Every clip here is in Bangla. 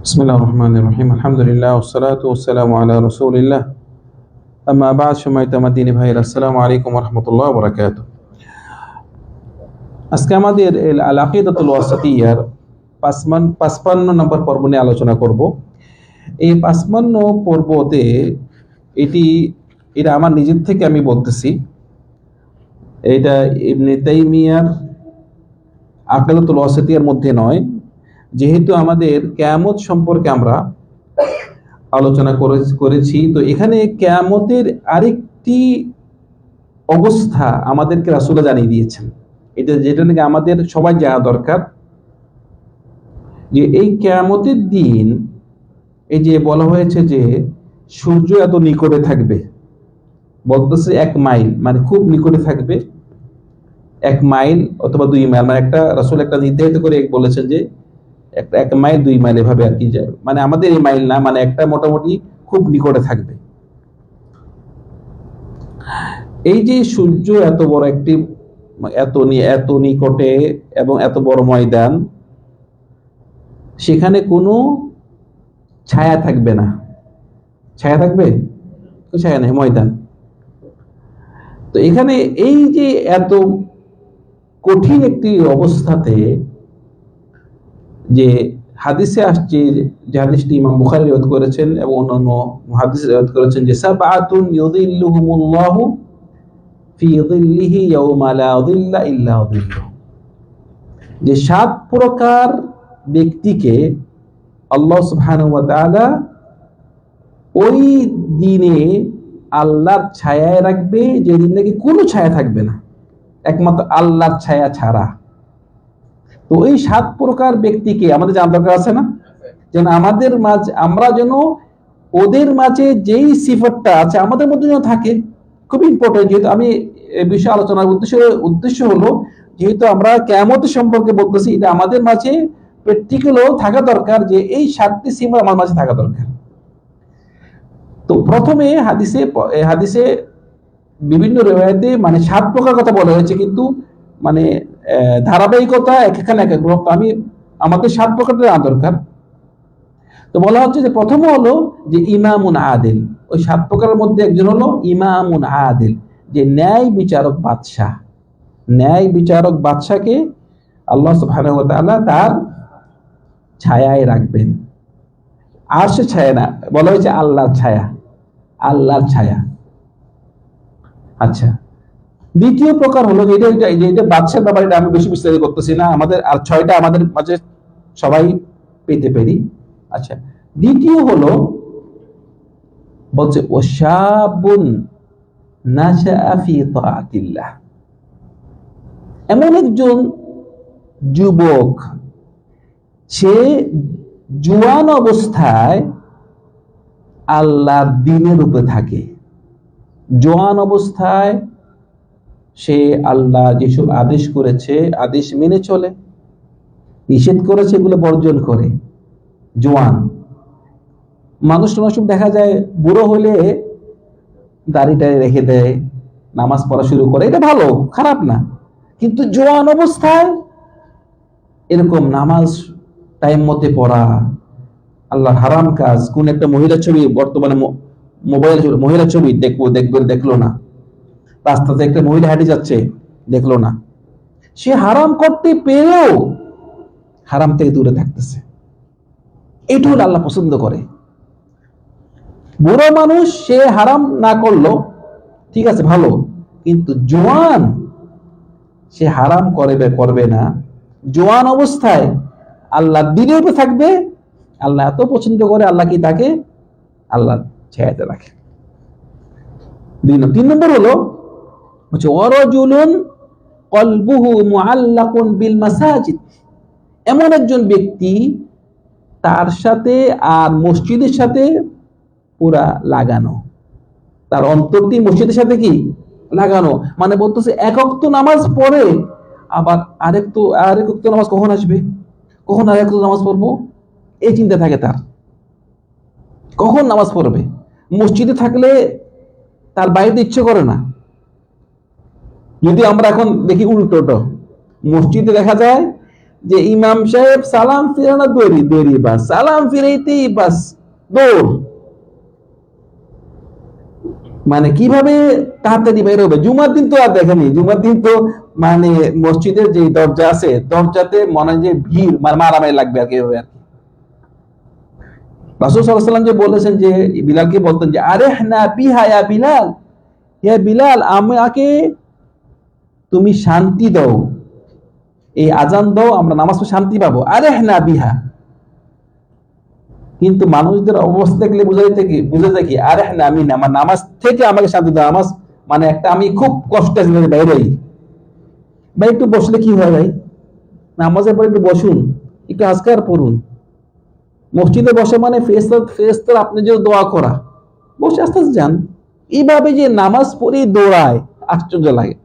বিসমিল্লাহ রহমান রহিম আলহামদুলিল্লাহ ওসালাত ওসালাম আল্লাহ রসুলিল্লাহ আবাদ সময় ভাই আসসালামু আলাইকুম রহমতুল্লাহ বরাকাত আজকে আমাদের আলাকিদাতুল ওয়াসাতিয়ার পাঁচমান পাঁচপান্ন নম্বর পর্ব নিয়ে আলোচনা করব এই পাঁচপান্ন পর্বতে এটি এটা আমার নিজের থেকে আমি বলতেছি এটা এমনি তাইমিয়ার আকাদাতুল ওয়াসাতিয়ার মধ্যে নয় যেহেতু আমাদের কেয়ামত সম্পর্কে আমরা আলোচনা করেছি, তো এখানে কেয়ামতের আরেকটি অবস্থা আমাদেরকে রাসুলা জানিয়ে দিয়েছেন। এটা যেটা নাকি আমাদের সবাই জানা দরকার, যে এই কেয়ামতের দিন এই যে বলা হয়েছে যে সূর্য এত নিকটে থাকবে, বলতেছে এক মাইল মানে খুব নিকটে থাকবে, এক মাইল অথবা দুই মাইল মানে একটা রাসুল একটা নির্ধারিত করে বলেছেন যে একটা এক মাইল, দুই মাইল এভাবে আর কি যায়। মানে আমাদের এই মাইল না মানে একটা মোটামুটি খুব নিকটে থাকবে। এই যে সূর্য এত বড় একটি, এত এত নিকটে এবং এত বড় ময়দান, সেখানে কোনো ছায়া থাকবে না। ছায়া থাকবে? ছায়া নেই, ময়দান। তো এখানে এই যে এত কঠিন একটি অবস্থাতে যে হাদিসে আসছে যে হাদিসটি ইমাম বুখারী রিওয়ায়াত করেছেন এবং অন্যান্য হাদিস রিওয়ায়াত করেছেন যে সাবআতুন ইউযিল্লুহুমুল্লাহু ফি যিল্লিহি ইয়াওমা লা যিল্লা ইল্লা যিল্লুহু। যে সাত প্রকার ব্যক্তিকে আল্লাহ সুবহানাহু ওয়া তাআলা ওই দিনে আল্লাহর ছায়ায় রাখবে যেদিন নাকি কোনো ছায়া থাকবে না। একমাত্র আল্লাহর ছায়া ছাড়া। তো এই সাত প্রকার ব্যক্তিকে আমাদের জানা দরকার আছে না? যেন আমাদের মাঝ, আমরা যেন ওদের মাঝে যেই সিফতটা আছে, আমাদের মধ্যে যেন থাকে খুব ইম্পর্টেন্ট যেহেতু আমি এ বিষয়ে আলোচনার উদ্দেশ্য উদ্দেশ্য হলো, যেহেতু আমরা কেমত সম্পর্কে বলতেছি, এটা আমাদের মাঝে প্র্যাকটিক্যালও থাকা দরকার যে এই সাতটি সিফত আমার মাঝে থাকা দরকার। তো প্রথমে হাদিসে হাদিসে বিভিন্ন রেওয়ায়তে মানে সাত প্রকার কথা বলা হয়েছে, কিন্তু মানে ধারাবাহিকতা এক এখানে এক এক রকম। আমি, আমাদের সাত প্রকারটা জানা দরকার। তো বলা হচ্ছে যে প্রথম হলো যে ইমামুন আদিল। ওই সাত প্রকারের মধ্যে একজন হলো ইমামুন আদিল, যে ন্যায় বিচারক বাদশাহ। ন্যায় বিচারক বাদশাকে আল্লাহ তাআলা তার ছায়ায় রাখবেন। আর সে ছায়া না, বলা হয়েছে আল্লাহর ছায়া। আল্লাহর ছায়া। আচ্ছা। দ্বিতীয় প্রকার হলো যে এটা এটা, যে এটা বাদশার ব্যাপারে আমি বেশি বিস্তারিত করতেছি না। আমাদের আর ছয়টা আমাদের মাঝে সবাই পেতে পারি। আচ্ছা দ্বিতীয় হলো বলছে ফি তাআতিল্লাহ। এমন একজন যুবক, সে জুয়ান অবস্থায় আল্লাহর দিনের উপরে থাকে। জোয়ান অবস্থায় সে আল্লাহ যেসব আদেশ করেছে, আদেশ মেনে চলে, নিষেধ করেছে এগুলো বর্জন করে, জোয়ান। মানুষ সময় দেখা যায় বুড়ো হলে দাড়িটাই রেখে দেয়, নামাজ পড়া শুরু করে, এটা ভালো, খারাপ না। কিন্তু জোয়ান অবস্থায় এরকম নামাজ টাইম মতে পড়া, আল্লাহর হারাম কাজ, কোন একটা মহিলার ছবি বর্তমানে মোবাইল মহিলার ছবি দেখব দেখবে দেখল না। রাস্তাতে একটা মহিলা হেঁটে যাচ্ছে, দেখল না। সে হারাম করতে পেরেও হারাম থেকে দূরে থাকতেছে। এটা হলো আল্লাহ পছন্দ করে। বুড়ো মানুষ সে হারাম না করল, ঠিক আছে, ভালো। কিন্তু জোয়ান সে হারাম করবে করবে না। জোয়ান অবস্থায় আল্লাহ দিনের উপরে থাকবে, আল্লাহ এত পছন্দ করে, আল্লাহ কি তাকে? আল্লাহ ছায়াতে রাখে। তিন নম্বর হলো হচ্ছে অরজুলুন কলবুহু মুআল্লাকুন বিল মাসাজিদ। এমন একজন ব্যক্তি তার সাথে আর মসজিদের সাথে পুরা লাগানো। তার অন্তরটি মসজিদের সাথে কি? লাগানো। মানে বলতেছে একক তো নামাজ পড়ে, আবার আরেক তো আরেক তো নামাজ কখন আসবে? কখন আরেক তো নামাজ পড়ব? এই চিন্তা থাকে তার। কখন নামাজ পড়বে? মসজিদে থাকলে তার বাইরে ইচ্ছে করে না। যদি আমরা এখন দেখি উল্টোটো, মসজিদে দেখা যায় যে ইমাম সাহেব সালাম ফিরে না দৌড়ি দৌড়ি বাস, সালাম ফিরেইতেই বাস, দৌড়। মানে কীভাবে তাড়াতাড়ি বের হবে জুমার দিন তো আর দেখেনি জুমার দিন তো মানে মসজিদের যে দরজা আছে, দরজাতে মনে যে ভিড় মানে মারামারি লাগবে আর কি আর কি। রাসূল সাল্লাল্লাহু যে বলেছেন যে, বিলালকে বলতেন যে আরে না বিহা ইয়া বিলাল হে বিলাল, আমাকে তুমি শান্তি দাও। এই আজান দাও, আমরা নামাজ শান্তি পাবো। আরে না বিহা। কিন্তু মানুষদের অবস্থা দেখলে বোঝা যায় কি বোঝা যায় কি, আরে না আমি না আমার নামাজ থেকে আমাকে শান্তি দাও। নামাজ মানে একটা আমি খুব কষ্ট আছে বাইরে। ভাই, একটু বসলে কি হয় ভাই? নামাজের পরে একটু বসুন, একটু আজকার পড়ুন। মসজিদে বসে মানে ফেরেস্তার ফেরেস্তার আপনি যে দোয়া করা, বসে আস্তে আস্তে যান। এইভাবে যে নামাজ পড়ে দৌড়ায়, আশ্চর্য লাগে।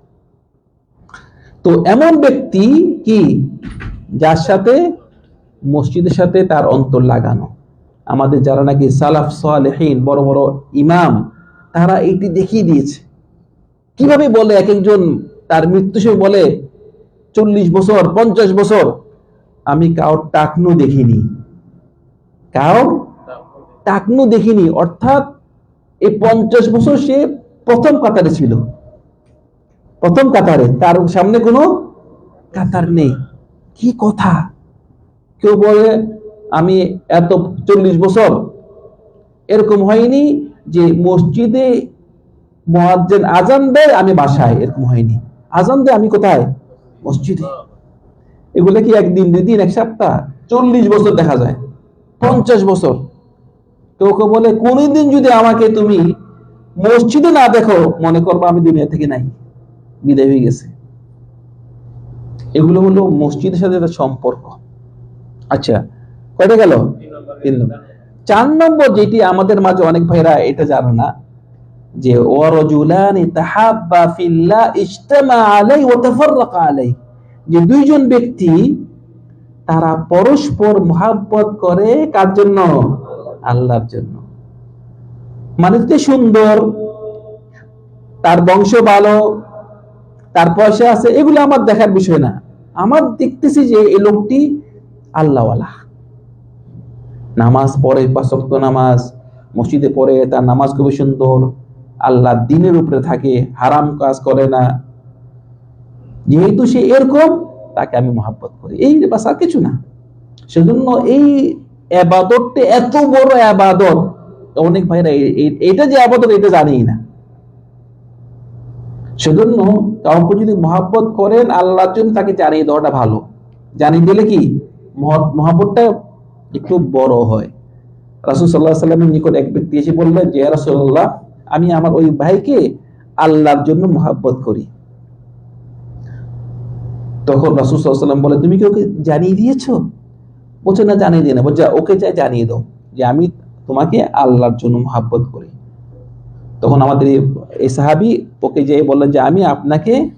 তো এমন ব্যক্তি কি যার সাথে মসজিদের সাথে তার অন্তর লাগানো? আমাদের যারা নাকি সালাফ সালেহীন, বড় বড় ইমাম, তারা এটি দেখিয়ে দিয়েছে। কীভাবে বলে এক একজন তার মৃত্যু সে বলে, চল্লিশ বছর, পঞ্চাশ বছর, আমি কাউর টাকনু দেখিনি। কাউ টাকনু দেখিনি, অর্থাৎ এই পঞ্চাশ বছর সে প্রথম কাতারে ছিল। প্রথম কাতারে, তার সামনে কোনো কাতার নেই। কি কথা? কেউ বলে, আমি এত চল্লিশ বছর এরকম হয়নি যে মসজিদে মহাজ্জেন আজান দেয়, আমি বাসায় এরকম হয়নি। আজান দেয়, আমি কোথায়? মসজিদে। এগুলো কি একদিন দুই দিন এক সপ্তাহ? চল্লিশ বছর দেখা যায়। পঞ্চাশ বছর। কেউ কেউ বলে, কোনদিন যদি আমাকে তুমি মসজিদে না দেখো, মনে করব আমি দুনিয়া থেকে নাই। বিদায় হয়ে গেছে। এগুলো হলো মসজিদের সাথে সম্পর্ক। আচ্ছা কয়টা গেল? তিন নম্বর চার নম্বর যেটি আমাদের মাঝে অনেক ভাইরা এটা জানো না যে ওয়ারজুলানি তাহাব্বা ফিল্লাহ ইজতামা আলাই ওয়া তাফাররাকা আলাই যে দুইজন ব্যক্তি তারা পরস্পর মহাব্বত করে কার জন্য? আল্লাহর জন্য। মানে সুন্দর তার বংশ ভালো তার পয়সা আছে, এগুলো আমার দেখার বিষয় না। আমার দেখতেছি যে এই লোকটি আল্লাহওয়ালা। নামাজ পড়ে পাঁচক্ত নামাজ, মসজিদে পড়ে, তার নামাজ খুবই সুন্দর, আল্লাহ দিনের উপরে থাকে, হারাম কাজ করে না। যেহেতু সে এরকম, তাকে আমি মহাব্বত করি। এই বাস কিছু না। সেজন্য এই আবাদতটা এত বড় আবাদত, অনেক ভাইরা এটা যে আবাদত, এটা জানেই না। সেজন্য কাউকে যদি মহাব্বত করেন, আল্লাহর জন্য তাকে জানিয়ে দেওয়াটা ভালো। জানিয়ে দিলে কি? মহাব্বতটা একটু বড় হয়। রাসুল সাল্লাহ সাল্লামের নিকট এক ব্যক্তি এসে বললেন, যে রাসুল্লাহ আমি আমার ওই ভাইকে আল্লাহর জন্য মহাব্বত করি। তখন রাসুল সাল্লাম বলে তুমি কি ওকে জানিয়ে দিয়েছ? বলছে, না, জানিয়ে দিয়ে না। বলছে ওকে চাই জানিয়ে দাও যে আমি তোমাকে আল্লাহর জন্য মহাব্বত করি। তখন আমাদের এই- এই সাহাবি ওকে যে বললেন যে, আমি আপনাকে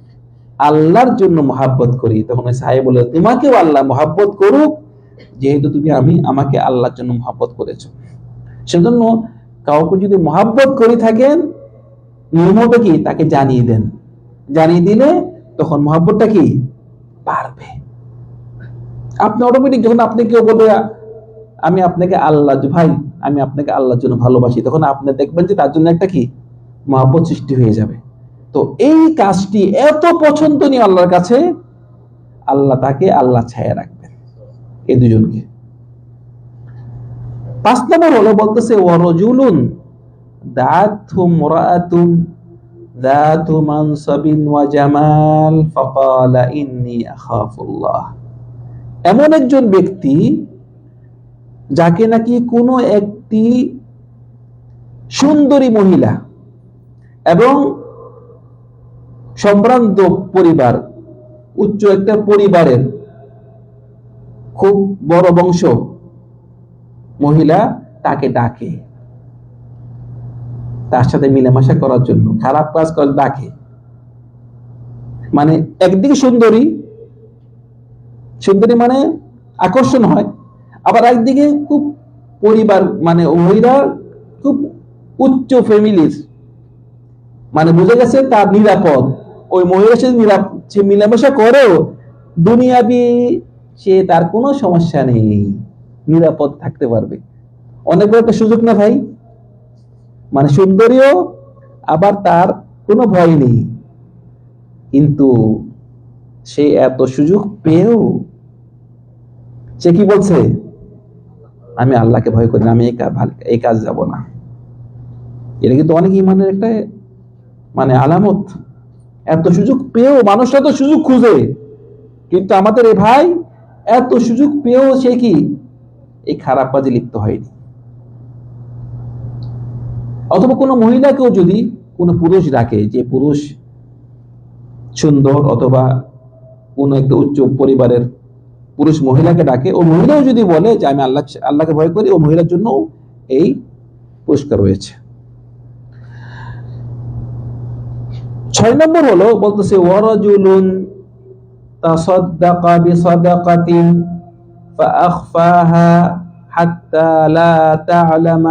আল্লাহর জন্য মহাব্বত করি। তখন ওই সাহাবি বলে তোমাকেও আল্লাহ মহাব্বত করুক, যেহেতু তুমি আমি, আমাকে আল্লাহর জন্য মহাব্বত করেছ। সেজন্য কাউকে যদি মহাব্বত করে থাকেন নিয়ম হবে কি? তাকে জানিয়ে দেন। জানিয়ে দিলে তখন মহাব্বতটা কি? বাড়বে। আপনি অটোমেটিক যখন আপনি কেউ বলবে আমি আপনাকে আল্লাহ ভাই, আমি আপনাকে আল্লাহর জন্য ভালোবাসি। তখন আপনি দেখবেন যে তার জন্য একটা কি? মহাব্বত সৃষ্টি হয়ে যাবে। তো এই কাজটি এত পছন্দনীয় আল্লাহর কাছে, আল্লাহ তাকে আল্লাহ ছায়া রাখবেন। এই দুজনকে। পাঁচ নম্বর হলো বলতেছে ওয়ারজুলুন দাতু মুরাতুন দাতু মানসাবিন ওয়া জামাল, ফাকালা ইন্নী আখাফুল্লাহ। এমন একজন ব্যক্তি যাকে নাকি কোনো একটি সুন্দরী মহিলা এবং সম্ভ্রান্ত পরিবার, উচ্চ একটা পরিবারের খুব বড় বংশ মহিলা তাকে ডাকে। তার সাথে মিলেমিশা করার জন্য, খারাপ কাজ করে ডাকে। মানে একদিকে সুন্দরী সুন্দরী মানে আকর্ষণ হয় আবার একদিকে খুব পরিবার মানে মহিলা খুব উচ্চ ফ্যামিলির। মানে বুঝে গেছে তার নিরাপদ। ওই মহিলার সাথে সে মিলামেশা করেও দুনিয়াবি সে তার কোনো সমস্যা নেই। নিরাপদ থাকতে পারবে। অনেক বড় একটা সুযোগ না ভাই? মানে সুন্দরীও আবার তার কোনো ভয় নেই। কিন্তু সে এত সুযোগ পেয়েও, সে কি বলছে? আমি আল্লাহকে ভয় করি না, আমি এই কাজ যাব না। এটা কিন্তু অনেক ইমানের একটা মানে আলামত। এত সুযোগ পেয়েও মানুষরা তো সুযোগ খুঁজে। কিন্তু আমাদের এ ভাই এত সুযোগ পেয়েও সে কি এই খারাপ কাজে লিপ্ত হয়নি। অথবা কোনো মহিলাকেও যদি কোনো পুরুষ ডাকে, যে পুরুষ সুন্দর অথবা কোনো একটা উচ্চ পরিবারের পুরুষ মহিলাকে ডাকে ও মহিলাও যদি বলে যে আমি আল্লাহ আল্লাহকে ভয় করি ও মহিলার জন্য এই পুরস্কার রয়েছে ছয় নম্বর হলো বলতেছে ওয়ারাজুলুন তাসাদ্দাকা বিসাদাকাতিন فأخفاها حتى لا تعلم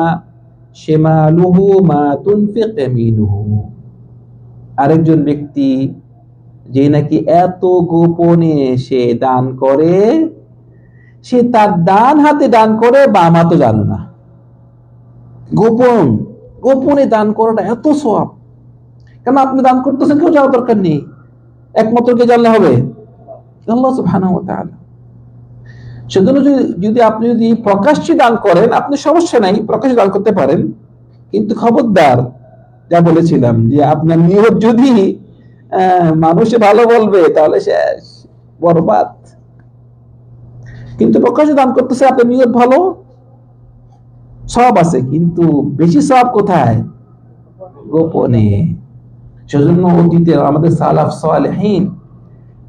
شماله ما تنفق يمينه আরেকজন ব্যক্তি যে নাকি এত গোপনে সে দান করে, সে তার ডান হাতে দান করে বা বাম হাতে জানে না। গোপন, গোপনে দান করাটা এত সব কেন আপনি দান করতেছেন কেউ যাওয়ার দরকার নেই? একমাত্র কে জানলে হবে? সেজন্য যদি যদি আপনি যদি প্রকাশ্যে দান করেন, আপনি সমস্যা নাই, প্রকাশ্যে দান করতে পারেন। কিন্তু খবরদার, যা বলেছিলাম যে আপনার নিয়ত যদি মানুষে ভালো বলবে, তাহলে শেষ বরবাদ। কিন্তু প্রকাশ্যে দান করতেছে, আপনার নিয়ত ভালো? সব আছে, কিন্তু বেশি সব কোথায়? গোপনে। সেজন্য অতীতে আমাদের সালাফ সালেহীন,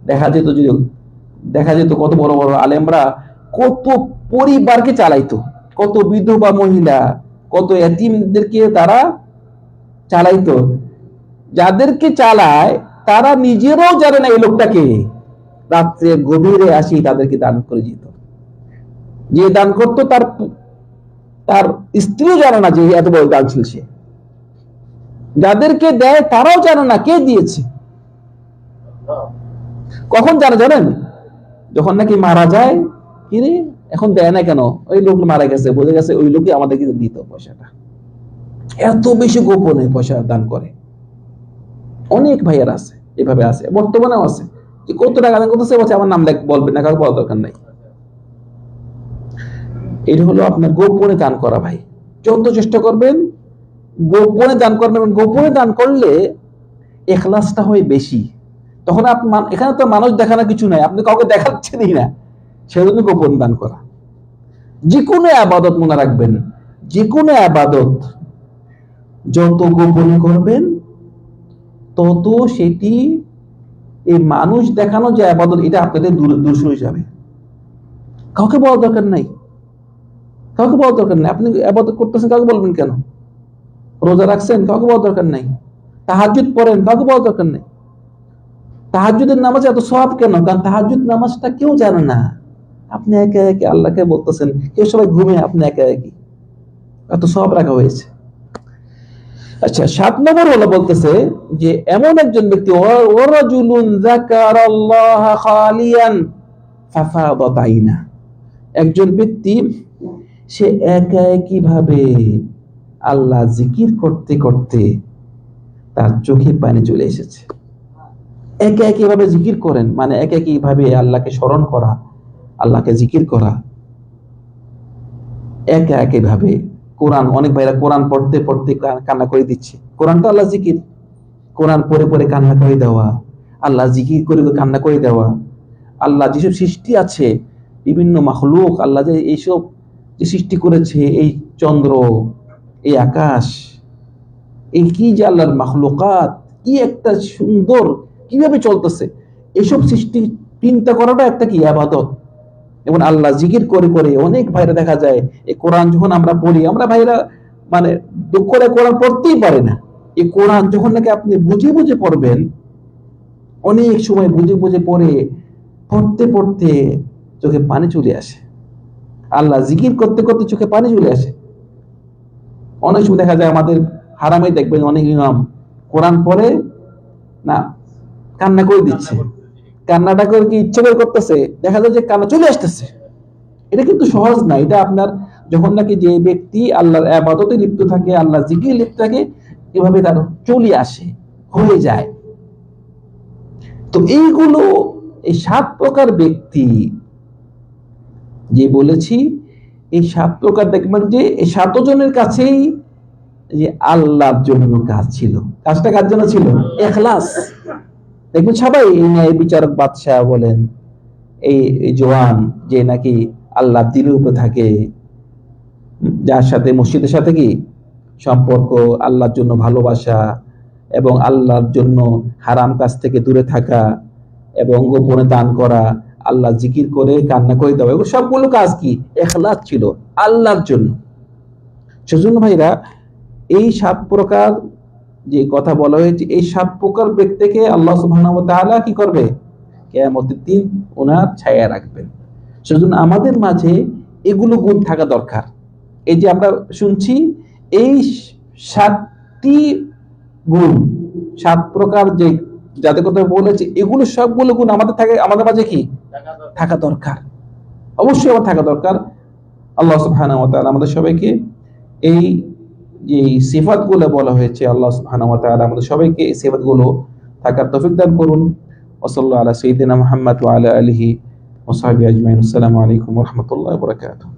দেখা যেত যদি, দেখা যেত কত বড় বড় আলেমরা কত পরিবারকে চালাইতো, কত বিধবা মহিলা, কত এতিমদেরকে তারা চালাইতো। যাদেরকে চালায়, তারা নিজেরাও জানে না এই লোকটাকে রাত্রে গভীরে আসি তাদেরকে দান করে যেত যে দান করতো তার তার স্ত্রীও জানে না যে এত বড় দান ছিল সে। যাদেরকে দেয় তারাও জানে না কে দিয়েছে। কখন জানে, জানেন? যখন নাকি মারা যায় কিরে এখন দেয় না কেন? ওই লোক মারা গেছে বোঝা গেছে, ওই লোকই আমাদেরকে দিত পয়সাটা। এত বেশি গোপনে পয়সা দান করে। অনেক ভাইয়ার আছে, এভাবে আছে, বর্তমানেও আছে। যে কত টাকা দান করতেছে, বলছে, আমার নাম লেখ বলবেন না কাউকে বলার দরকার নাই। এটা হলো আপনার গোপনে দান করা ভাই। যত চেষ্টা করবেন, গোপনে দান করবেন গোপনে দান করলে এখলাসটা হয় বেশি। তখন আপনি এখানে তো মানুষ দেখানো কিছু নাই, আপনি কাউকে দেখাচ্ছেনই না। সেজন্য গোপন দান করা। যে কোনো আবাদত মনে রাখবেন যে কোনো আবাদত যত গোপনে করবেন তত সেটি এই মানুষ দেখানো যে আবাদত, এটা আপনাদের দূর হয়ে যাবে কাউকে বলার দরকার নাই। কাউকে বলার দরকার নাই। আপনি আবাদত করতেছেন, কাউকে বলবেন কেন? রোজা রাখছেন, কাউকে বলার দরকার নাই। তাহাজ্জুদ পড়েন, কাউকে বলার দরকার নেই। তাহাজ্জুদের নামাজ এত সব কেন? কারণ তাহাজ্জুদ নামাজটা কেউ জানে না। আপনি একে একে আল্লাহকে বলতেছেন, কেউ সবাই ঘুমে আপনি একে একে। এত সব রাখা হয়েছে। আচ্ছা সাত নম্বর হলো বলতেছে যে, এমন একজন ব্যক্তি একজন ব্যক্তি, সে একা একই ভাবে আল্লাহ জিকির করতে করতে তার চোখে পানি চলে এসেছে। একে ভাবে জিকির করেন মানে একে একই ভাবে আল্লাহকে স্মরণ করা, আল্লাহকে জিকির করা, একে একে ভাবে কোরআন, অনেক ভাইরা কোরআন পড়তে পড়তে কান্না করে দিচ্ছে। কোরআন তো আল্লাহ জিকির। কোরআন পড়ে পড়ে কান্না করে দেওয়া। আল্লাহ জিকির করে কান্না করে দেওয়া। আল্লাহ যেসব সৃষ্টি আছে, বিভিন্ন মাহলুক আল্লাহ যে এইসব যে সৃষ্টি করেছে, এই চন্দ্র, এই আকাশ, এই কি যে আল্লাহর মাখলুকাত, কি একটা সুন্দর, কীভাবে চলতেছে? এসব সৃষ্টি চিন্তা করাটা একটা কি? আবাদত। এবং আল্লাহ জিকির করে করে অনেক ভাইরা দেখা যায়, এই কোরআন যখন আমরা পড়ি, আমরা ভাইরা মানে দুঃখ করে কোরআন পড়তেই পারে না। এই কোরআন যখন নাকি আপনি বুঝে বুঝে পড়বেন, অনেক সময় বুঝে বুঝে পড়ে, পড়তে পড়তে চোখে পানি চলে আসে। আল্লাহ জিকির করতে করতে চোখে পানি চলে আসে। অনেক সময় দেখা যায় আমাদের হারামে দেখবেন অনেক ইমাম কোরআন পড়ে না, কান্না করে দিচ্ছে। কান্নাটা করে কি ইচ্ছে করে করতেছে? দেখা যায় যে কান্না চলে আসতেছে। এটা কিন্তু সহজ না। এটা আপনার যখন নাকি যে ব্যক্তি আল্লাহর আবাদতে লিপ্ত থাকে আল্লাহ জিকির লিপ্ত থাকে, এভাবে তার চলে আসে, হয়ে যায়। তো এইগুলো এই সাত প্রকার ব্যক্তি যে বলেছি, এই সাত প্রকার দেখবেন যে এই সাতজনের কাছেই যে আল্লাহর জন্য কাজ ছিল। কাজটা কার জন্য ছিল? এখলাস। দেখবেন সবাই এই ন্যায় বিচারক বাদশাহ বলেন, এই জওয়ান যে নাকি আল্লাহ দিনের উপরে থাকে যার সাথে মসজিদের সাথে কি সম্পর্ক, আল্লাহর জন্য ভালোবাসা এবং আল্লাহর জন্য হারাম কাজ থেকে দূরে থাকা এবং গোপনে দান করা, আল্লাহ জিকির করে, কান্না করে দেওয়া, এগুলো সবগুলো কাজ কি? এখলাস ছিল, আল্লাহর জন্য। সেজন্য ভাইরা, এই সাত প্রকার যে কথা বলা হয়েছে এই সাত প্রকার ব্যক্তিকে আল্লাহ তাআলা কি করবে? কিয়ামতের দিন ওনার ছায়া রাখবেন। সেজন্য আমাদের মাঝে এগুলো গুণ থাকা দরকার। এই যে আমরা শুনছি এই সাতটি গুণ সাত প্রকার যে যাদের কথা বলেছে এগুলো সবগুলো গুণ আমাদের থাকে আমাদের মাঝে কি? থাকা দরকার। অবশ্যই আমার থাকা দরকার। আল্লাহ সুবহানাহু ওয়া তাআলা আমাদের সবাইকে এই যে সিফাতগুলো বলা হয়েছে, আল্লাহ সুবহানাহু তাআলা আমাদের সবাইকে এই সিফাতগুলো থাকার তৌফিক দান করুন। ওসল্লা আলা সঈদিনা মোহাম্মদ আলা আলিহি ওসাহাবি আজমাইন। আসসালামু আলাইকুম ওয়া বারাকাতুহু।